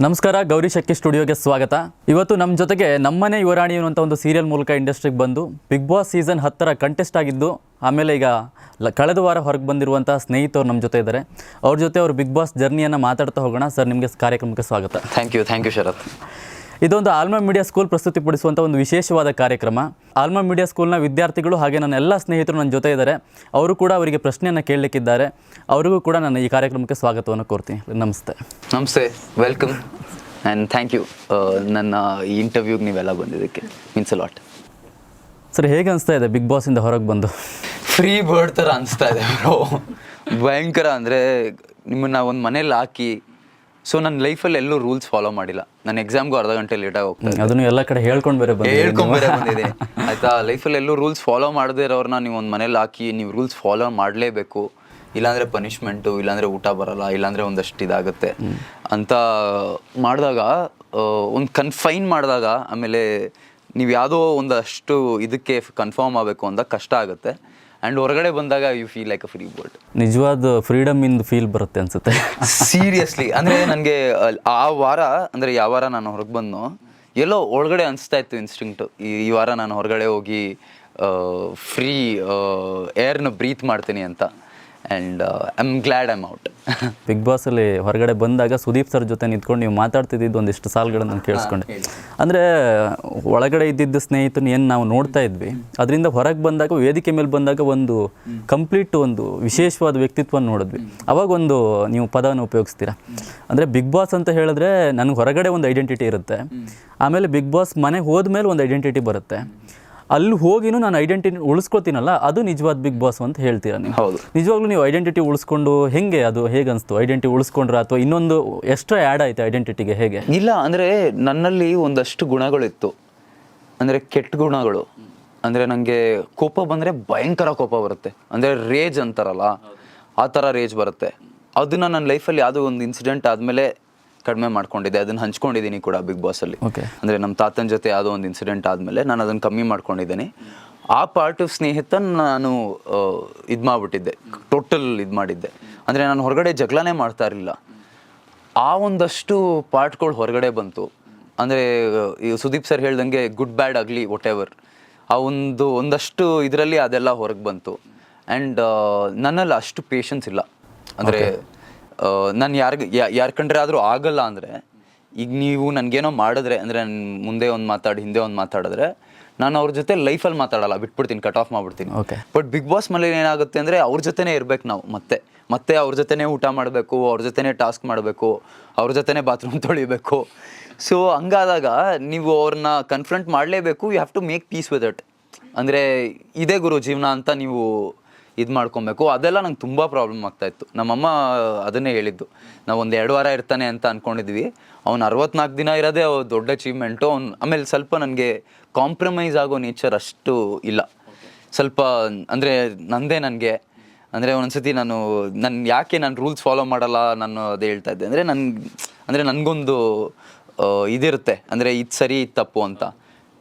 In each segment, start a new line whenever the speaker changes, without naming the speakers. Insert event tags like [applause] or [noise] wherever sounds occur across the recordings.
ನಮಸ್ಕಾರ, ಗೌರಿ ಶಕ್ತಿ ಸ್ಟುಡಿಯೋಗೆ ಸ್ವಾಗತ. ಇವತ್ತು ನಮ್ಮ ಜೊತೆಗೆ ನಮ್ಮನೆ ಯುವರಾಣಿ ಅನ್ನುವಂಥ ಒಂದು ಸೀರಿಯಲ್ ಮೂಲಕ ಇಂಡಸ್ಟ್ರಿಗೆ ಬಂದು ಬಿಗ್ ಬಾಸ್ ಸೀಸನ್ ಹತ್ತರ ಕಂಟೆಸ್ಟ್ ಆಗಿದ್ದು, ಆಮೇಲೆ ಈಗ ಲ- ಕಳೆದ ವಾರ ಹೊರಗೆ ಬಂದಿರುವಂಥ ಸ್ನೇಹಿತರು ನಮ್ಮ ಜೊತೆ ಇದ್ದಾರೆ. ಅವ್ರ ಜೊತೆ ಅವ್ರು ಬಿಗ್ ಬಾಸ್ ಜರ್ನಿಯನ್ನು ಮಾತಾಡ್ತಾ ಹೋಗೋಣ. ಸರ್, ನಿಮಗೆ ಕಾರ್ಯಕ್ರಮಕ್ಕೆ ಸ್ವಾಗತ.
Thank you thank you Sharath.
ಇದೊಂದು ಆಲ್ಮಾ ಮೀಡಿಯಾ ಸ್ಕೂಲ್ ಪ್ರಸ್ತುತಿಪಡಿಸುವಂಥ ಒಂದು ವಿಶೇಷವಾದ ಕಾರ್ಯಕ್ರಮ. ಆಲ್ಮಾ ಮೀಡಿಯಾ ಸ್ಕೂಲ್ನ ವಿದ್ಯಾರ್ಥಿಗಳು ಹಾಗೆ ನನ್ನ ಎಲ್ಲ ಸ್ನೇಹಿತರು ನನ್ನ ಜೊತೆ ಇದ್ದಾರೆ. ಅವರು ಕೂಡ ಅವರಿಗೆ ಪ್ರಶ್ನೆಯನ್ನು ಕೇಳಲಿಕ್ಕಿದ್ದಾರೆ. ಅವರಿಗೂ ಕೂಡ ನಾನು ಈ ಕಾರ್ಯಕ್ರಮಕ್ಕೆ ಸ್ವಾಗತವನ್ನು ಕೋರ್ತೀನಿ. ನಮಸ್ತೆ.
ನಮಸ್ತೆ. ವೆಲ್ಕಮ್ ಆ್ಯಂಡ್ ಥ್ಯಾಂಕ್ ಯು ನನ್ನ ಈ ಇಂಟರ್ವ್ಯೂಗೆ ನೀವೆಲ್ಲ ಬಂದಿದ್ದಕ್ಕೆ. ಮೀನ್ಸ್ ಲಾಟ್
ಸರ್ ಹೇಗೆ ಅನಿಸ್ತಾ ಇದೆ ಬಿಗ್ ಬಾಸಿಂದ ಹೊರಗೆ ಬಂದು?
ಫ್ರೀ ಬರ್ಡ್ ಥರ ಅನಿಸ್ತಾ ಇದೆ ಬ್ರೋ ಭಯಂಕರ ಅಂದರೆ ನಿಮ್ಮನ್ನ ಒಂದು ಮನೇಲಿ ಹಾಕಿ ಸೊ ನನ್ನ ಲೈಫಲ್ಲಿ ಎಲ್ಲೂ ರೂಲ್ಸ್ ಫಾಲೋ ಮಾಡಿಲ್ಲ. ನನ್ನ ಎಕ್ಸಾಮ್ಗೂ ಅರ್ಧ ಗಂಟೆ ಲೇಟಾಗಿ ಹೋಗ್ತಾ ಇದೆ
ಅದನ್ನು ಎಲ್ಲ ಕಡೆ ಹೇಳ್ಕೊಂಡು ಬೇರೆ ಹೇಳ್ಕೊಂಡು
ಹೇಳ್ಕೊಂಡ್ ಬೇರೆ ಬಂದಿದೆ ಆಯ್ತಾ? ಲೈಫಲ್ಲಿ ಎಲ್ಲೂ ರೂಲ್ಸ್ ಫಾಲೋ ಮಾಡದೇ ಇರೋರನ್ನ ನೀವು ಒಂದು ಮನೇಲಿ ಹಾಕಿ ನೀವು ರೂಲ್ಸ್ ಫಾಲೋ ಮಾಡಲೇಬೇಕು. ಇಲ್ಲಾಂದ್ರೆ ಪನಿಷ್ಮೆಂಟು ಇಲ್ಲಾಂದ್ರೆ ಊಟ ಬರಲ್ಲ ಇಲ್ಲಾಂದ್ರೆ ಒಂದಷ್ಟು ಇದಾಗುತ್ತೆ. ಅಂತ ಮಾಡಿದಾಗ ಒಂದು ಕನ್ಫೈನ್ ಮಾಡಿದಾಗ ಆಮೇಲೆ ನೀವು ಯಾವುದೋ ಒಂದಷ್ಟು ಇದಕ್ಕೆ ಕನ್ಫರ್ಮ್ ಆಗಬೇಕು ಅಂತ ಕಷ್ಟ ಆಗುತ್ತೆ. ಆ್ಯಂಡ್ ಹೊರಗಡೆ ಬಂದಾಗ you feel like a free bird
ನಿಜವಾದ ಫ್ರೀಡಮ್ ಇಂದ ಫೀಲ್ ಬರುತ್ತೆ ಅನ್ಸುತ್ತೆ.
ಸೀರಿಯಸ್ಲಿ ಅಂದರೆ ನನಗೆ ಆ ವಾರ ಅಂದರೆ ಯಾವ ವಾರ ನಾನು ಹೊರಗೆ ಬಂದು ಎಲ್ಲೋ ಒಳಗಡೆ ಅನಿಸ್ತಾ ಇತ್ತು ಇನ್ಸ್ಟಿಂಕ್ಟು ಈ ಈ ವಾರ ನಾನು ಹೊರಗಡೆ ಹೋಗಿ ಫ್ರೀ ಏರ್ನ ಬ್ರೀತ್ ಮಾಡ್ತೀನಿ ಅಂತ. And I am glad I'm out
big ಬಾಸಲ್ಲಿ ಹೊರಗಡೆ ಬಂದಾಗ ಸುದೀಪ್ ಸರ್ ಜೊತೆ ನಿಂತ್ಕೊಂಡು ನೀವು ಮಾತಾಡ್ತಿದ್ದು ಒಂದಿಷ್ಟು ಸಾಲುಗಳನ್ನು ನಾನು ಕೇಳಿಸ್ಕೊಂಡೆ. ಅಂದರೆ ಒಳಗಡೆ ಇದ್ದಿದ್ದ ಸ್ನೇಹಿತನ ಏನು ನಾವು ನೋಡ್ತಾ ಇದ್ವಿ ಅದರಿಂದ ಹೊರಗೆ ಬಂದಾಗ ವೇದಿಕೆ ಮೇಲೆ ಬಂದಾಗ ಒಂದು ಕಂಪ್ಲೀಟ್ ಒಂದು ವಿಶೇಷವಾದ ವ್ಯಕ್ತಿತ್ವ ನೋಡಿದ್ವಿ. ಅವಾಗ ಒಂದು ನೀವು ಪದವನ್ನು ಉಪಯೋಗಿಸ್ತೀರಾ? ಅಂದರೆ ಬಿಗ್ ಬಾಸ್ ಅಂತ ಹೇಳಿದ್ರೆ ನನಗೆ ಹೊರಗಡೆ ಒಂದು ಐಡೆಂಟಿಟಿ ಇರುತ್ತೆ. ಆಮೇಲೆ ಬಿಗ್ ಬಾಸ್ ಮನೆಗೆ ಹೋದ್ಮೇಲೆ ಒಂದು ಐಡೆಂಟಿಟಿ ಬರುತ್ತೆ. ಅಲ್ಲಿ ಹೋಗಿನೂ ನಾನು ಐಡೆಂಟಿಟಿ ಉಳಿಸ್ಕೊತೀನಲ್ಲ ಅದು ನಿಜವಾದ ಬಿಗ್ ಬಾಸ್ ಅಂತ ಹೇಳ್ತೀರಾ ನೀವು?
ಹೌದು.
ನಿಜವಾಗ್ಲೂ ನೀವು ಐಡೆಂಟಿಟಿ ಉಳಿಸ್ಕೊಂಡು ಹೆಂಗೆ ಅದು ಹೇಗೆ ಅನಿಸ್ತು? ಐಡೆಂಟಿಟಿ ಉಳಿಸ್ಕೊಂಡ್ರೆ ಅಥವಾ ಇನ್ನೊಂದು ಎಕ್ಸ್ಟ್ರಾ ಆ್ಯಡ್ ಆಯಿತು ಐಡೆಂಟಿಟಿಗೆ ಹೇಗೆ?
ಇಲ್ಲ ಅಂದರೆ ನನ್ನಲ್ಲಿ ಒಂದಷ್ಟು ಗುಣಗಳಿತ್ತು. ಅಂದರೆ ಕೆಟ್ಟ ಗುಣಗಳು. ಅಂದರೆ ನನಗೆ ಕೋಪ ಬಂದರೆ ಭಯಂಕರ ಕೋಪ ಬರುತ್ತೆ. ಅಂದರೆ ರೇಜ್ ಅಂತಾರಲ್ಲ ಆ ಥರ ರೇಜ್ ಬರುತ್ತೆ. ಅದನ್ನ ನನ್ನ ಲೈಫಲ್ಲಿ ಯಾವುದೋ ಒಂದು ಇನ್ಸಿಡೆಂಟ್ ಆದಮೇಲೆ ಕಡಿಮೆ ಮಾಡ್ಕೊಂಡಿದ್ದೆ. ಅದನ್ನ ಹಂಚ್ಕೊಂಡಿದ್ದೀನಿ ಕೂಡ ಬಿಗ್ ಬಾಸ್ ಅಲ್ಲಿ.
ಓಕೆ
ಅಂದ್ರೆ ನಮ್ಮ ತಾತನ ಜೊತೆ ಯಾವುದೋ ಒಂದು ಇನ್ಸಿಡೆಂಟ್ ಆದಮೇಲೆ ನಾನು ಅದನ್ನು ಕಮ್ಮಿ ಮಾಡ್ಕೊಂಡಿದ್ದೀನಿ. ಆ ಪಾರ್ಟ್ ಸ್ನೇಹಿತ ನಾನು ಇದು ಮಾಡಿಬಿಟ್ಟಿದ್ದೆ. ಟೋಟಲ್ ಇದು ಮಾಡಿದ್ದೆ. ಅಂದರೆ ನಾನು ಹೊರಗಡೆ ಜಗಳನೇ ಮಾಡ್ತಾ ಇರಲಿಲ್ಲ. ಆ ಒಂದಷ್ಟು ಪಾರ್ಟ್ಗಳು ಹೊರಗಡೆ ಬಂತು. ಅಂದರೆ ಈ ಸುದೀಪ್ ಸರ್ ಹೇಳ್ದಂಗೆ ಗುಡ್ ಬ್ಯಾಡ್ ಆಗಲಿ ವಾಟ್ ಎವರ್ ಆ ಒಂದು ಒಂದಷ್ಟು ಇದರಲ್ಲಿ ಅದೆಲ್ಲ ಹೊರಗೆ ಬಂತು. ಆ್ಯಂಡ್ ನನ್ನಲ್ಲಿ ಅಷ್ಟು ಪೇಷನ್ಸ್ ಇಲ್ಲ. ಅಂದರೆ ನಾನು ಯಾರಿಗೆ ಯಾರ ಕಂಡ್ರೆ ಆದರೂ ಆಗಲ್ಲ ಅಂದರೆ ಈಗ ನೀವು ನನಗೇನೋ ಮಾಡಿದ್ರೆ ಅಂದರೆ ಮುಂದೆ ಒಂದು ಮಾತಾಡಿ ಹಿಂದೆ ಒಂದು ಮಾತಾಡಿದ್ರೆ ನಾನು ಅವ್ರ ಜೊತೆ ಲೈಫಲ್ಲಿ ಮಾತಾಡಲ್ಲ ಬಿಟ್ಬಿಡ್ತೀನಿ ಕಟ್ ಆಫ್ ಮಾಡ್ಬಿಡ್ತೀನಿ.
ಓಕೆ
ಬಟ್ ಬಿಗ್ ಬಾಸ್ ಮನೇಲಿ ಏನಾಗುತ್ತೆ ಅಂದರೆ ಅವ್ರ ಜೊತೆನೇ ಇರ್ಬೇಕು ನಾವು ಮತ್ತೆ. ಮತ್ತೆ ಅವ್ರ ಜೊತೆನೇ ಊಟ ಮಾಡಬೇಕು ಅವ್ರ ಜೊತೆನೇ ಟಾಸ್ಕ್ ಮಾಡಬೇಕು ಅವ್ರ ಜೊತೆನೇ ಬಾತ್ರೂಮ್ [laughs] ತೊಳಿಬೇಕು. ಸೊ ಹಂಗಾದಾಗ ನೀವು ಅವ್ರನ್ನ ಕನ್ಫ್ರಂಟ್ ಮಾಡಲೇಬೇಕು you have to make peace with it ಅಂದರೆ ಇದೇ ಗುರು ಜೀವನ ಅಂತ ನೀವು ಇದು ಮಾಡ್ಕೊಬೇಕು. ಅದೆಲ್ಲ ನಂಗೆ ತುಂಬ ಪ್ರಾಬ್ಲಮ್ ಆಗ್ತಾ ಇತ್ತು. ನಮ್ಮಮ್ಮ ಅದನ್ನೇ ಹೇಳಿದ್ದು. ನಾವು ಒಂದು ಎರಡು ವಾರ ಇರ್ತಾನೆ ಅಂತ ಅಂದ್ಕೊಂಡಿದ್ವಿ ಅವ್ನು ಅರವತ್ನಾಲ್ಕು ದಿನ ಇರೋದೇ ದೊಡ್ಡ ಅಚೀವ್ಮೆಂಟು ಅವ್ನು, ಆಮೇಲೆ ಸ್ವಲ್ಪ ನನಗೆ ಕಾಂಪ್ರಮೈಸ್ ಆಗೋ ನೇಚರ್ ಅಷ್ಟು ಇಲ್ಲ. ಸ್ವಲ್ಪ, ಅಂದರೆ ನಂದೇ ನನಗೆ. ಅಂದರೆ ಒಂದ್ಸತಿ ನಾನು ನನ್ನ ಯಾಕೆ ನಾನು ರೂಲ್ಸ್ ಫಾಲೋ ಮಾಡಲ್ಲ ನಾನು ಅದೇ ಹೇಳ್ತಾ ಇದ್ದೆ. ಅಂದರೆ ನನ್ನ ಅಂದರೆ ನನಗೊಂದು ಇದಿರುತ್ತೆ. ಅಂದರೆ ಇದು ಸರಿ, ಇದು ತಪ್ಪು ಅಂತ.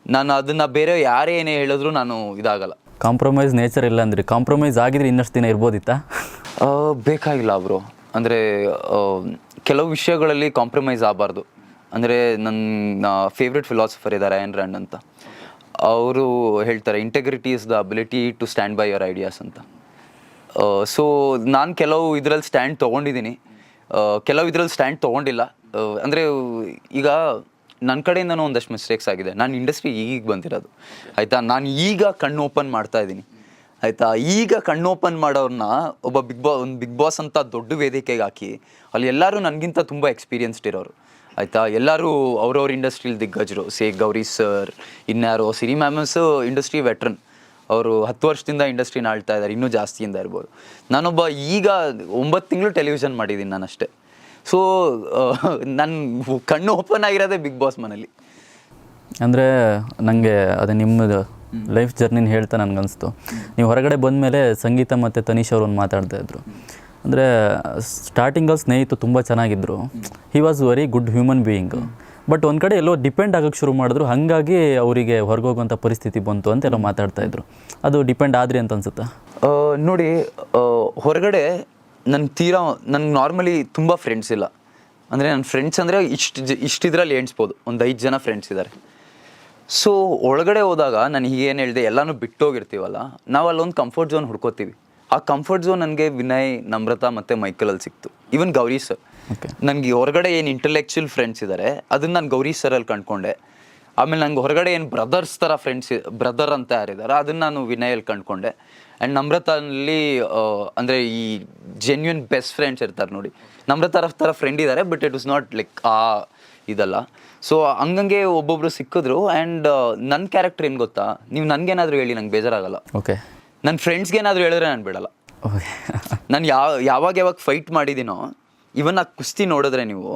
ನಾನು ಅದನ್ನು ಬೇರೆ ಯಾರೇ ಏನೇ ಹೇಳಿದ್ರು ನಾನು ಇದಾಗಲ್ಲ.
ಕಾಂಪ್ರಮೈಸ್ ನೇಚರ್ ಇಲ್ಲ ಅಂದ್ರೆ ಕಾಂಪ್ರಮೈಸ್ ಆಗಿದ್ರೆ ಇನ್ನಷ್ಟು ದಿನ ಇರ್ಬೋದಿತ್ತಾ?
ಬೇಕಾಗಿಲ್ಲ ಅವರು ಅಂದರೆ ಕೆಲವು ವಿಷಯಗಳಲ್ಲಿ ಕಾಂಪ್ರಮೈಸ್ ಆಗಬಾರ್ದು. ಅಂದರೆ ನನ್ನ ಫೇವ್ರೆಟ್ ಫಿಲಾಸಫರ್ ಇದ್ದಾರೆ ಆ್ಯನ್ ರ್ಯಾಂಡ್ ಅಂತ. ಅವರು ಹೇಳ್ತಾರೆ integrity is the ability to stand by your ideas ಅಂತ. ಸೊ ನಾನು ಕೆಲವು ಇದರಲ್ಲಿ ಸ್ಟ್ಯಾಂಡ್ ತೊಗೊಂಡಿದ್ದೀನಿ. ಕೆಲವು ಇದರಲ್ಲಿ ಸ್ಟ್ಯಾಂಡ್ ತೊಗೊಂಡಿಲ್ಲ. ಅಂದರೆ, ಈಗ ನನ್ನ ಕಡೆಯಿಂದನೂ ಒಂದಷ್ಟು ಮಿಸ್ಟೇಕ್ಸ್ ಆಗಿದೆ. ನಾನು ಇಂಡಸ್ಟ್ರಿ ಈಗೀಗ ಬಂದಿರೋದು. ಆಯಿತಾ? ನಾನು ಈಗ ಕಣ್ಣು ಓಪನ್ ಮಾಡ್ತಾ ಇದ್ದೀನಿ. ಆಯಿತಾ? ಈಗ ಕಣ್ಣು ಓಪನ್ ಮಾಡೋರನ್ನ ಒಬ್ಬ ಬಿಗ್ ಬಾ ಒಂದು ಬಿಗ್ ಬಾಸ್ ಅಂತ ದೊಡ್ಡ ವೇದಿಕೆಗೆ ಹಾಕಿ, ಅಲ್ಲಿ ಎಲ್ಲರೂ ನನಗಿಂತ ತುಂಬ ಎಕ್ಸ್ಪೀರಿಯನ್ಸ್ಡ್ ಇರೋರು. ಆಯಿತಾ? ಎಲ್ಲರೂ ಅವ್ರವ್ರ ಇಂಡಸ್ಟ್ರೀಲಿ ದಿಗ್ಗಜರು. ಸೇ ಗೌರಿ ಸರ್ ಇನ್ಯಾರೋ ಸಿರಿ ಮ್ಯಾಮಸ್ ಇಂಡಸ್ಟ್ರಿ ವೆಟ್ರನ್ ಅವರು ಹತ್ತು ವರ್ಷದಿಂದ ಇಂಡಸ್ಟ್ರಿನ ಆಳ್ತಾ ಇದ್ದಾರೆ ಇನ್ನೂ ಜಾಸ್ತಿಯಿಂದ ಇರ್ಬೋದು. ನಾನೊಬ್ಬ ಈಗ ಒಂಬತ್ತು ತಿಂಗಳು ಟೆಲಿವಿಷನ್ ಮಾಡಿದ್ದೀನಿ ನಾನು ಅಷ್ಟೇ ಸೊ [laughs] ನನ್ನ ಕಣ್ಣು ಓಪನ್ ಆಗಿರೋದೇ ಬಿಗ್ ಬಾಸ್ ಮನೇಲಿ.
ಅಂದರೆ ನನಗೆ ಅದು ನಿಮ್ಮದು ಲೈಫ್ ಜರ್ನಿನ ಹೇಳ್ತಾ ನನಗನ್ನಿಸ್ತು ನೀವು ಹೊರಗಡೆ ಬಂದ ಮೇಲೆ ಸಂಗೀತ ಮತ್ತು ತನೀಶ್ ಅವರು ಒಂದು ಮಾತಾಡ್ತಾ ಇದ್ರು. ಅಂದರೆ ಸ್ಟಾರ್ಟಿಂಗಲ್ಲಿ ಸ್ನೇಹಿತು ತುಂಬ ಚೆನ್ನಾಗಿದ್ದರು he was very good human being but ಒಂದು ಕಡೆ ಎಲ್ಲೋ ಡಿಪೆಂಡ್ ಆಗೋಕ್ಕೆ ಶುರು ಮಾಡಿದ್ರು. ಹಾಗಾಗಿ ಅವರಿಗೆ ಹೊರಗೋಗುವಂಥ ಪರಿಸ್ಥಿತಿ ಬಂತು ಅಂತ ಎಲ್ಲ ಮಾತಾಡ್ತಾ ಇದ್ರು. ಅದು ಡಿಪೆಂಡ್ ಆದ್ರಿ ಅಂತ ಅನ್ಸುತ್ತಾ?
ನೋಡಿ ಹೊರಗಡೆ ನನ್ನ ತೀರಾ ನನ್ಗೆ ನಾರ್ಮಲಿ ತುಂಬ ಫ್ರೆಂಡ್ಸ್ ಇಲ್ಲ. ಅಂದರೆ ನನ್ನ ಫ್ರೆಂಡ್ಸ್ ಅಂದರೆ ಇಷ್ಟು ಜ ಇಷ್ಟಿದ್ರಲ್ಲಿ ಎಣಿಸ್ಬೋದು. ಒಂದು ಐದು ಜನ ಫ್ರೆಂಡ್ಸ್ ಇದ್ದಾರೆ ಸೊ ಒಳಗಡೆ ಹೋದಾಗ ನಾನು ಏನು ಹೇಳಿದೆ ಎಲ್ಲನೂ ಬಿಟ್ಟೋಗಿರ್ತೀವಲ್ಲ ನಾವು ಅಲ್ಲೊಂದು ಕಂಫರ್ಟ್ ಝೋನ್ ಹುಡ್ಕೋತೀವಿ. ಆ ಕಂಫರ್ಟ್ ಝೋನ್ ನನಗೆ ವಿನಯ್ ನಮ್ರತಾ ಮತ್ತು ಮೈಕಲಲ್ಲಿ ಸಿಕ್ತು. ಈವನ್ ಗೌರಿ ಸರ್ ನನಗೆ ಹೊರಗಡೆ ಏನು ಇಂಟಲೆಕ್ಚುಯಲ್ ಫ್ರೆಂಡ್ಸ್ ಇದ್ದಾರೆ ಅದನ್ನು ನಾನು ಗೌರಿ ಸರಲ್ಲಿ ಕಂಡ್ಕೊಂಡೆ. ಆಮೇಲೆ ನಂಗೆ ಹೊರಗಡೆ ಏನು ಬ್ರದರ್ಸ್ ಥರ ಫ್ರೆಂಡ್ಸ್ ಬ್ರದರ್ ಅಂತ ಯಾರಿದ್ದಾರೆ ಅದನ್ನು ನಾನು ವಿನಯಲ್ಲಿ ಕಂಡ್ಕೊಂಡೆ. ಆ್ಯಂಡ್ ನಮ್ರತಲ್ಲಿ ಅಂದರೆ ಈ ಜೆನ್ಯೂನ್ ಬೆಸ್ಟ್ ಫ್ರೆಂಡ್ಸ್ ಇರ್ತಾರೆ ನೋಡಿ. ನಮ್ರತ ಥರ ಫ್ರೆಂಡ್ ಇದ್ದಾರೆ but it is not like ಆ ಇದಲ್ಲ. ಸೊ ಹಂಗಂಗೆ ಒಬ್ಬೊಬ್ರು ಸಿಕ್ಕಿದ್ರು ಆ್ಯಂಡ್ ನನ್ನ ಕ್ಯಾರೆಕ್ಟರ್ ಏನು ಗೊತ್ತಾ? ನೀವು ನನಗೇನಾದರೂ ಹೇಳಿ ನಂಗೆ ಬೇಜಾರಾಗಲ್ಲ.
ಓಕೆ
ನನ್ನ ಫ್ರೆಂಡ್ಸ್ಗೆ ಏನಾದರೂ ಹೇಳಿದ್ರೆ ನಾನು ಬಿಡಲ್ಲ.
ಓಕೆ
ನಾನು ಯಾವ ಯಾವಾಗ ಯಾವಾಗ ಫೈಟ್ ಮಾಡಿದ್ದೀನೋ ಇವನ್ ಆ ಕುಸ್ತಿ ನೋಡಿದ್ರೆ ನೀವು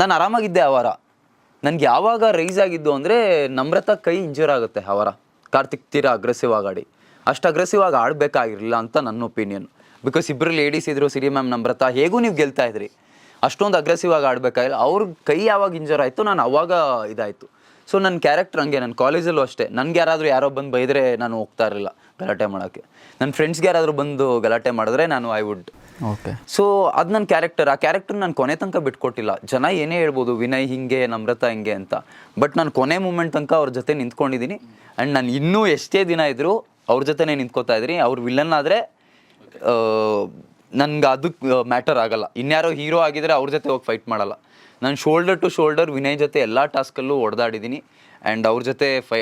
ನಾನು ಆರಾಮಾಗಿದ್ದೆ ಆ ವಾರ. ನನಗೆ ಯಾವಾಗ ರೈಸ್ ಆಗಿದ್ದು ಅಂದರೆ ನಮ್ರತ ಕೈ ಇಂಜೂರ್ ಆಗುತ್ತೆ ಆ ವಾರ. ಕಾರ್ತಿಕ್ ತೀರಾ ಅಗ್ರೆಸಿವ್ ಆಗಾಡಿ ಅಷ್ಟು ಅಗ್ರೆಸಿವ್ ಆಗಿ ಆಡಬೇಕಾಗಿರಲಿಲ್ಲ ಅಂತ ನನ್ನ ಒಪಿನಿಯನ್ ಬಿಕಾಸ್ ಇಬ್ಬರು ಲೇಡೀಸ್ ಇದ್ರು ಸಿರಿ ಮ್ಯಾಮ್ ನಮ್ರತ ಹೇಗೂ ನೀವು ಗೆಲ್ತಾ ಇದ್ರಿ? ಅಷ್ಟೊಂದು ಅಗ್ರೆಸಿವ್ ಆಗಿ ಆಡಬೇಕಾಗಿಲ್ಲ. ಅವ್ರ ಕೈ ಯಾವಾಗ ಇಂಜರ್ ಆಯಿತು ನಾನು ಅವಾಗ ಇದಾಯಿತು. ಸೊ ನನ್ನ ಕ್ಯಾರೆಕ್ಟರ್ ಹಂಗೆ ನನ್ನ ಕಾಲೇಜಲ್ಲೂ ಅಷ್ಟೇ. ನನಗೆ ಯಾರಾದರೂ ಯಾರೋ ಬಂದು ಬೈದರೆ ನಾನು ಹೋಗ್ತಾ ಇರಲಿಲ್ಲ ಗಲಾಟೆ ಮಾಡೋಕ್ಕೆ. ನನ್ನ ಫ್ರೆಂಡ್ಸ್ಗೆ ಯಾರಾದರೂ ಬಂದು ಗಲಾಟೆ ಮಾಡಿದ್ರೆ ನಾನು ಐ ವುಡ್
ಓಕೆ
ಸೊ ಅದು ನನ್ನ ಕ್ಯಾರೆಕ್ಟರ್ ಆ ಕ್ಯಾರೆಕ್ಟರ್ ನಾನು ಕೊನೆ ತನಕ ಬಿಟ್ಕೊಟ್ಟಿಲ್ಲ. ಜನ ಏನೇ ಹೇಳ್ಬೋದು ವಿನಯ್ ಹಿಂಗೆ ನಮ್ರತಾ ಹಿಂಗೆ ಅಂತ. ಬಟ್ ನಾನು ಕೊನೆ ಮೂಮೆಂಟ್ ತನಕ ಅವ್ರ ಜೊತೆ ನಿಂತ್ಕೊಂಡಿದ್ದೀನಿ ಆ್ಯಂಡ್ ನಾನು ಇನ್ನೂ ಎಷ್ಟೇ ದಿನ ಇದ್ದರೂ ಅವ್ರ ಜೊತೆನೇ ನಿಂತ್ಕೋತಾ ಇದ್ರಿ ಅವ್ರು ವಿಲನ್ ಆದರೆ ನನ್ಗೆ ಅದಕ್ಕೆ ಮ್ಯಾಟರ್ ಆಗಲ್ಲ. ಇನ್ಯಾರೋ ಹೀರೋ ಆಗಿದ್ರೆ ಅವ್ರ ಜೊತೆ ಹೋಗಿ ಫೈಟ್ ಮಾಡಲ್ಲ. ನಾನು ಶೋಲ್ಡರ್ ಟು ಶೋಲ್ಡರ್ ವಿನಯ್ ಜೊತೆ ಎಲ್ಲ ಟಾಸ್ಕಲ್ಲೂ ಹೊಡೆದಾಡಿದ್ದೀನಿ ಆ್ಯಂಡ್ ಅವ್ರ ಜೊತೆ five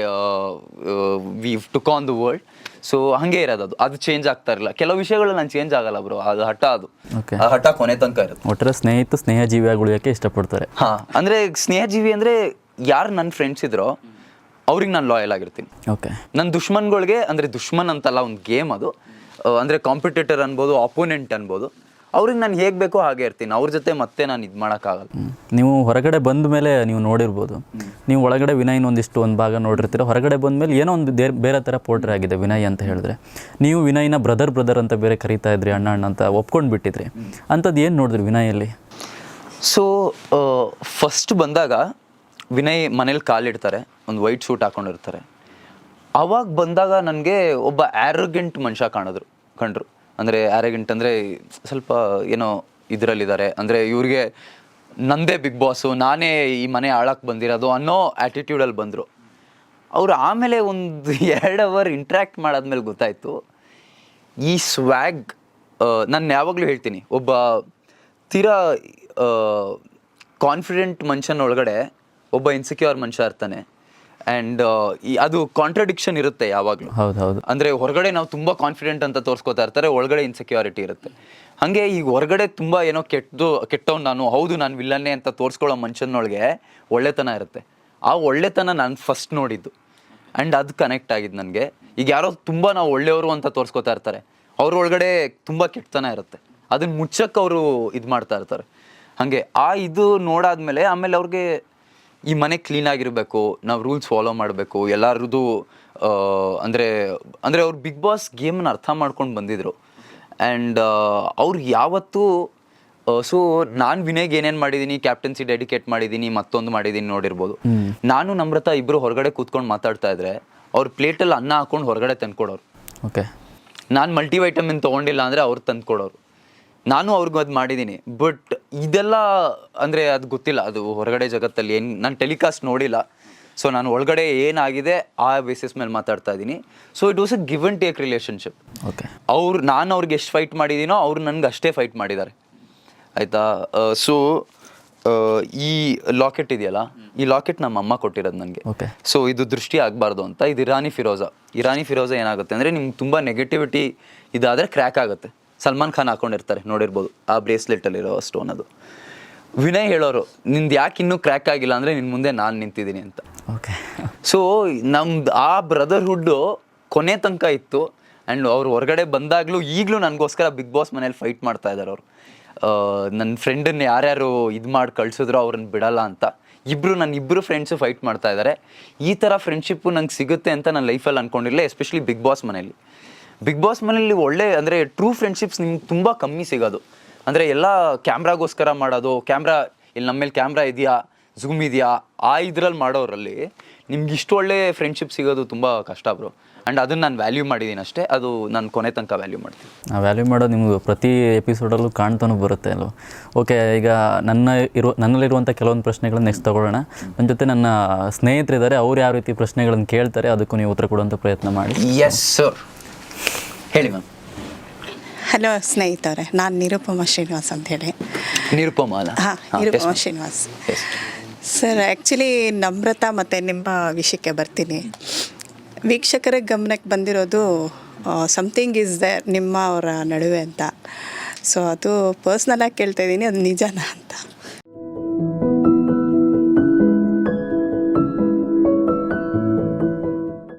we took on the world so ಹಾಗೆ ಇರೋದು ಅದು. ಅದು ಚೇಂಜ್ ಆಗ್ತಾ ಇರಲಿಲ್ಲ. ಕೆಲವು ವಿಷಯಗಳು ನಾನು ಚೇಂಜ್ ಆಗಲ್ಲ ಬ್ರೋ ಅದು ಹಠ ಅದು. ಆ ಹಠ ಕೊನೆ ತನಕ ಇರುತ್ತೆ.
ಒಟ್ಟರೆ ಸ್ನೇಹಿತ ಸ್ನೇಹ ಜೀವಿಯಾಗಿ ಉಳಿಯೋಕ್ಕೆ ಇಷ್ಟಪಡ್ತಾರೆ.
ಹಾ ಅಂದ್ರೆ ಸ್ನೇಹಜೀವಿ ಅಂದ್ರೆ ಯಾರು ನನ್ನ ಫ್ರೆಂಡ್ಸ್ ಇದ್ರೋ ಅವ್ರಿಗೆ ನಾನು ಲಾಯಲ್ ಆಗಿರ್ತೀನಿ.
ಓಕೆ
ನನ್ನ ದುಶ್ಮನ್ಗಳಿಗೆ ಅಂದರೆ ದುಶ್ಮನ್ ಅಂತಲ್ಲ ಒಂದು ಗೇಮ್ ಅದು. ಅಂದರೆ ಕಾಂಪಿಟೇಟರ್ ಅನ್ಬೋದು ಅಪೋನೆಂಟ್ ಅನ್ಬೋದು. ಅವ್ರಿಗೆ ನಾನು ಹೇಗೆ ಬೇಕೋ ಹಾಗೆ ಇರ್ತೀನಿ. ಅವ್ರ ಜೊತೆ ಮತ್ತೆ ನಾನು ಇದು ಮಾಡೋಕ್ಕಾಗಲ್ಲ.
ನೀವು ಹೊರಗಡೆ ಬಂದ ಮೇಲೆ ನೀವು ನೋಡಿರ್ಬೋದು. ನೀವು ಒಳಗಡೆ ವಿನಯ್ನ ಒಂದಿಷ್ಟು ಒಂದು ಭಾಗ ನೋಡಿರ್ತೀರ. ಹೊರಗಡೆ ಬಂದ ಮೇಲೆ ಏನೋ ಒಂದು ಬೇರೆ ಬೇರೆ ಥರ ಪೋಟ್ರೆ ಆಗಿದೆ ವಿನಯ್ ಅಂತ ಹೇಳಿದ್ರೆ. ನೀವು ವಿನಯ್ನ ಬ್ರದರ್ ಬ್ರದರ್ ಅಂತ ಬೇರೆ ಕರಿತಾ ಇದ್ರಿ ಅಣ್ಣ ಅಣ್ಣ ಅಂತ ಒಪ್ಕೊಂಡು ಬಿಟ್ಟಿದ್ರಿ. ಅಂಥದ್ದು ಏನು ನೋಡಿದ್ರಿ ವಿನಯಲ್ಲಿ
ಸೊ ಫಸ್ಟ್ ಬಂದಾಗ ವಿನಯ್ ಮನೇಲಿ ಕಾಲಿಡ್ತಾರೆ, ಒಂದು ವೈಟ್ ಸೂಟ್ ಹಾಕೊಂಡಿರ್ತಾರೆ. ಅವಾಗ ಬಂದಾಗ ನನಗೆ ಒಬ್ಬ ಆ್ಯರೋಗೆಂಟ್ ಮನುಷ್ಯ ಕಾಣಿದ್ರು, ಕಂಡ್ರು. ಅಂದರೆ ಆ್ಯರೋಗೆಂಟ್ ಅಂದರೆ ಸ್ವಲ್ಪ ಏನೋ ಇದರಲ್ಲಿದ್ದಾರೆ. ಅಂದರೆ ಇವ್ರಿಗೆ ನಂದೇ ಬಿಗ್ ಬಾಸು ನಾನೇ ಈ ಮನೆ ಆಳಕ್ಕೆ ಬಂದಿರೋದು ಅನ್ನೋ ಆ್ಯಟಿಟ್ಯೂಡಲ್ಲಿ ಬಂದರು. ಅವರು ಆಮೇಲೆ ಒಂದು ಎರಡು ಅವರ್ ಇಂಟ್ರ್ಯಾಕ್ಟ್ ಮಾಡಾದ್ಮೇಲೆ ಗೊತ್ತಾಯಿತು, ಈ ಸ್ವ್ಯಾಗ್ ನಾನು ಯಾವಾಗಲೂ ಹೇಳ್ತೀನಿ, ಒಬ್ಬ ತೀರಾ ಕಾನ್ಫಿಡೆಂಟ್ ಮನುಷ್ಯನ ಒಳಗಡೆ ಒಬ್ಬ ಇನ್ಸೆಕ್ಯೂರ್ ಮನುಷ್ಯ ಇರ್ತಾನೆ. ಆ್ಯಂಡ್ ಅದು ಕಾಂಟ್ರಡಿಕ್ಷನ್ ಇರುತ್ತೆ ಯಾವಾಗಲೂ.
ಹೌದು ಹೌದು.
ಅಂದರೆ ಹೊರಗಡೆ ನಾವು ತುಂಬ ಕಾನ್ಫಿಡೆಂಟ್ ಅಂತ ತೋರಿಸ್ಕೊತಾ ಇರ್ತಾರೆ ಒಳಗಡೆ ಇನ್ಸೆಕ್ಯೂರಿಟಿ ಇರುತ್ತೆ. ಹಾಗೆ ಈಗ ಹೊರಗಡೆ ತುಂಬ ಏನೋ ಕೆಟ್ಟದು ಕೆಟ್ಟವ್ನು ನಾನು ಹೌದು ನಾನು ವಿಲ್ಲನ್ನೇ ಅಂತ ತೋರಿಸ್ಕೊಳ್ಳೋ ಮನುಷ್ಯನೊಳಗೆ ಒಳ್ಳೆತನ ಇರುತ್ತೆ. ಆ ಒಳ್ಳೆತನ ನಾನು ಫಸ್ಟ್ ನೋಡಿದ್ದು. ಆ್ಯಂಡ್ ಅದು ಕನೆಕ್ಟ್ ಆಗಿದ್ದು ನನಗೆ. ಈಗ ಯಾರೋ ತುಂಬ ನಾವು ಒಳ್ಳೆಯವರು ಅಂತ ತೋರಿಸ್ಕೊತಾ ಇರ್ತಾರೆ. ಅವ್ರ ಒಳಗಡೆ ತುಂಬ ಕೆಟ್ಟತನ ಇರುತ್ತೆ. ಅದನ್ನ ಮುಚ್ಚಕ್ಕೆ ಅವರು ಇದು ಮಾಡ್ತಾ ಇರ್ತಾರೆ. ಹಾಗೆ ಆ ಇದು ನೋಡಾದ್ಮೇಲೆ ಆಮೇಲೆ ಅವ್ರಿಗೆ ಈ ಮನೆ ಕ್ಲೀನ್ ಆಗಿರಬೇಕು ನಾವು ರೂಲ್ಸ್ ಫಾಲೋ ಮಾಡಬೇಕು ಎಲ್ಲರದು ಅಂದರೆ ಅಂದರೆ ಅವ್ರು ಬಿಗ್ ಬಾಸ್ ಗೇಮನ್ನು ಅರ್ಥ ಮಾಡ್ಕೊಂಡು ಬಂದಿದ್ರು. ಆ್ಯಂಡ್ ಅವ್ರು ಯಾವತ್ತೂ ಸೊ ನಾನು ವಿನಯ್ಗೆ ಏನೇನು ಮಾಡಿದ್ದೀನಿ ಕ್ಯಾಪ್ಟನ್ಸಿ ಡೆಡಿಕೇಟ್ ಮಾಡಿದ್ದೀನಿ ಮತ್ತೊಂದು ಮಾಡಿದ್ದೀನಿ ನೋಡಿರ್ಬೋದು. ನಾನು ನಮ್ರತ ಇಬ್ಬರು ಹೊರಗಡೆ ಕೂತ್ಕೊಂಡು ಮಾತಾಡ್ತಾ ಇದ್ರೆ ಅವ್ರ ಪ್ಲೇಟಲ್ಲಿ ಅನ್ನ ಹಾಕೊಂಡು ಹೊರಗಡೆ ತಂದ್ಕೊಡೋರು.
ಓಕೆ
ನಾನು ಮಲ್ಟಿವೈಟಮಿನ್ ತೊಗೊಂಡಿಲ್ಲ ಅಂದರೆ ಅವ್ರು ತಂದು ಕೊಡೋರು ನಾನು ಅವ್ರಿಗೂ ಅದು ಮಾಡಿದ್ದೀನಿ ಬಟ್ ಇದೆಲ್ಲ ಅಂದರೆ ಅದು ಗೊತ್ತಿಲ್ಲ. ಅದು ಹೊರಗಡೆ ಜಗತ್ತಲ್ಲಿ ಏನು ನಾನು ಟೆಲಿಕಾಸ್ಟ್ ನೋಡಿಲ್ಲ. ಸೊ ನಾನು ಒಳಗಡೆ ಏನಾಗಿದೆ ಆ ಬೇಸಿಸ್ ಮೇಲೆ ಮಾತಾಡ್ತಾ ಇದ್ದೀನಿ so it was a give and take relationship
okay
ಅವ್ರು ನಾನು ಅವ್ರಿಗೆ ಎಷ್ಟು ಫೈಟ್ ಮಾಡಿದ್ದೀನೋ ಅವ್ರು ನನಗೆ ಅಷ್ಟೇ ಫೈಟ್ ಮಾಡಿದ್ದಾರೆ ಆಯಿತಾ? ಸೊ ಈ ಲಾಕೆಟ್ ಇದೆಯಲ್ಲ ಈ ಲಾಕೆಟ್ ನಮ್ಮ ಅಮ್ಮ ಕೊಟ್ಟಿರೋದು ನನಗೆ.
ಓಕೆ
ಸೊ ಇದು ದೃಷ್ಟಿ ಆಗಬಾರ್ದು ಅಂತ. ಇದು ಇರಾನಿ ಫಿರೋಜಾ. ಇರಾನಿ ಫಿರೋಜಾ ಏನಾಗುತ್ತೆ ಅಂದರೆ ನಿಮ್ಗೆ ತುಂಬ ನೆಗೆಟಿವಿಟಿ ಇದಾದರೆ ಕ್ರ್ಯಾಕ್ ಆಗುತ್ತೆ. ಸಲ್ಮಾನ್ ಖಾನ್ ಹಾಕೊಂಡಿರ್ತಾರೆ ನೋಡಿರ್ಬೋದು. ಆ ಬ್ರೇಸ್ಲೆಟಲ್ಲಿರೋ ಸ್ಟೋನ್ ಅದು. ವಿನಯ್ ಹೇಳೋರು ನಿಂದು ಯಾಕೆ ಇನ್ನೂ ಕ್ರ್ಯಾಕ್ ಆಗಿಲ್ಲ ಅಂದರೆ ನಿನ್ನ ಮುಂದೆ ನಾನು ನಿಂತಿದ್ದೀನಿ ಅಂತ.
ಓಕೆ
ಸೊ ನಮ್ದು ಆ ಬ್ರದರ್ಹುಡ್ಡು ಕೊನೆ ತನಕ ಇತ್ತು. ಆ್ಯಂಡ್ ಅವ್ರು ಹೊರಗಡೆ ಬಂದಾಗಲೂ ಈಗಲೂ ನನಗೋಸ್ಕರ ಬಿಗ್ ಬಾಸ್ ಮನೇಲಿ ಫೈಟ್ ಮಾಡ್ತಾ ಇದ್ದಾರೆ ಅವರು. ನನ್ನ ಫ್ರೆಂಡನ್ನ ಯಾರ್ಯಾರು ಇದು ಮಾಡಿ ಕಳ್ಸಿದ್ರು ಅವ್ರನ್ನ ಬಿಡಲ್ಲ ಅಂತ. ಇಬ್ಬರು ನನ್ನ ಇಬ್ಬರು ಫ್ರೆಂಡ್ಸು ಫೈಟ್ ಮಾಡ್ತಾ ಇದ್ದಾರೆ ಈ ಥರ ಫ್ರೆಂಡ್ಶಿಪ್ಪು ನಂಗೆ ಸಿಗುತ್ತೆ ಅಂತ ನನ್ನ ಲೈಫಲ್ಲಿ ಅಂದ್ಕೊಂಡಿರಲಿಲ್ಲ ಎಸ್ಪೆಷಲಿ ಬಿಗ್ ಬಾಸ್ ಮನೇಲಿ. ಬಿಗ್ ಬಾಸ್ ಮನೆಯಲ್ಲಿ ಒಳ್ಳೆ ಅಂದರೆ ಟ್ರೂ ಫ್ರೆಂಡ್ಶಿಪ್ಸ್ ನಿಮ್ಗೆ ತುಂಬ ಕಮ್ಮಿ ಸಿಗೋದು. ಅಂದರೆ ಎಲ್ಲ ಕ್ಯಾಮ್ರಾಗೋಸ್ಕರ ಮಾಡೋದು ಕ್ಯಾಮ್ರಾ ಇಲ್ಲಿ ನಮ್ಮ ಮೇಲೆ ಕ್ಯಾಮ್ರಾ ಇದೆಯಾ ಝೂಮ್ ಇದೆಯಾ ಆ ಇದ್ರಲ್ಲಿ ಮಾಡೋರಲ್ಲಿ ನಿಮ್ಗೆ ಇಷ್ಟು ಒಳ್ಳೆ ಫ್ರೆಂಡ್ಶಿಪ್ ಸಿಗೋದು ತುಂಬ ಕಷ್ಟ ಬ್ರೋ ಆ್ಯಂಡ್ ಅದನ್ನು ನಾನು ವ್ಯಾಲ್ಯೂ ಮಾಡಿದ್ದೀನಿ ಅಷ್ಟೇ ಅದು ನಾನು ಕೊನೆ ತನಕ ವ್ಯಾಲ್ಯೂ ಮಾಡ್ತೀನಿ.
ಆ ವ್ಯಾಲ್ಯೂ ಮಾಡೋದು ನಿಮ್ಗೆ ಪ್ರತಿ ಎಪಿಸೋಡಲ್ಲೂ ಕಾಣ್ತಾನೂ ಬರುತ್ತೆ ಅಲ್ವ? ಓಕೆ ಈಗ ನನ್ನ ಇರೋ ನನ್ನಲ್ಲಿರುವಂಥ ಕೆಲವೊಂದು ಪ್ರಶ್ನೆಗಳನ್ನ ನೆಕ್ಸ್ಟ್ ತೊಗೊಳ್ಳೋಣ. ನನ್ನ ಜೊತೆ ನನ್ನ ಸ್ನೇಹಿತರಿದ್ದಾರೆ ಅವ್ರು ಯಾವ ರೀತಿ ಪ್ರಶ್ನೆಗಳನ್ನು ಕೇಳ್ತಾರೆ ಅದಕ್ಕೂ ನೀವು ಉತ್ತರ ಕೊಡುವಂಥ ಪ್ರಯತ್ನ ಮಾಡಿ.
ಎಸ್ ಸರ್ ಹೇಳಿ ಮ್ಯಾಮ್.
ಹಲೋ ಸ್ನೇಹಿತರೆ ನಾನು ನಿರುಪಮ ಶ್ರೀನಿವಾಸ್ ಅಂತೇಳಿ
ನಿರುಪಮ ಅಲ್ಲ
ಹಾಂ ನಿರುಪಮ ಶ್ರೀನಿವಾಸ್. ಸರ್ ಆ್ಯಕ್ಚುಲಿ ನಮ್ರತಾ ಮತ್ತು ನಿಮ್ಮ ವಿಷಯಕ್ಕೆ ಬರ್ತೀನಿ. ವೀಕ್ಷಕರ ಗಮನಕ್ಕೆ ಬಂದಿರೋದು ಸಮಥಿಂಗ್ ಈಸ್ ದ ನಿಮ್ಮ ಅವರ ನಡುವೆ ಅಂತ. ಸೊ ಅದು ಪರ್ಸ್ನಲಾಗಿ ಕೇಳ್ತಾ ಇದ್ದೀನಿ ಅದು ನಿಜನಾ ಅಂತ.